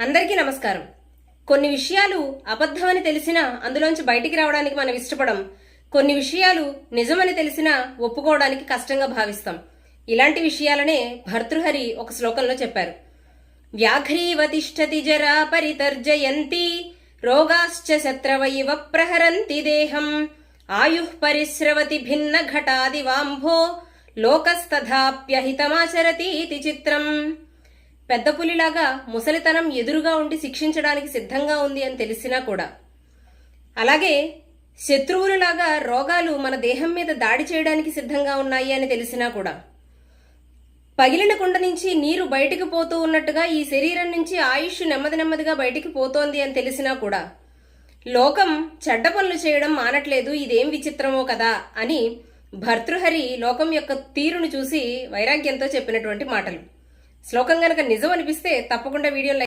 అందరికీ నమస్కారం. కొన్ని విషయాలు అబద్ధమని తెలిసినా అందులోంచి బయటికి రావడానికి మనం ఇష్టపడం కొన్ని విషయాలు నిజమని తెలిసినా ఒప్పుకోవడానికి కష్టంగా భావిస్తాం. ఇలాంటి విషయాలనే భర్తృహరి ఒక శ్లోకంలో చెప్పారు. వ్యాఘ్రీవతిష్టతి జరా పరితర్జయంతి రోగాశ్చ శత్రవైవ ప్రహరంతి దేహం ఆయు పరిశ్రవతి భిన్న ఘటాది వాంబో లోకస్తథాప్యహితమాచరతి లోకస్తథాప్యహితమాచరతీతి చిత్రం. పెద్ద పులిలాగా ముసలితనం ఎదురుగా ఉండి శిక్షించడానికి సిద్ధంగా ఉంది అని తెలిసినా కూడా. అలాగే శత్రువులలాగా రోగాలు మన దేహం మీద దాడి చేయడానికి సిద్ధంగా ఉన్నాయి అని తెలిసినా కూడా. పగిలిన కుండ నుంచి నీరు బయటికి పోతూ ఉన్నట్టుగా ఈ శరీరం నుంచి ఆయుష్ నెమ్మది నెమ్మదిగా బయటికి పోతోంది అని తెలిసినా కూడా. లోకం చెడ్డ పనులు చేయడం మానట్లేదు ఇదేం విచిత్రమో కదా అని భర్తృహరి లోకం యొక్క తీరును చూసి వైరాగ్యంతో చెప్పినటువంటి మాటలు. శ్లోకం గనక నిజం అనిపిస్తే తప్పకుండా వీడియో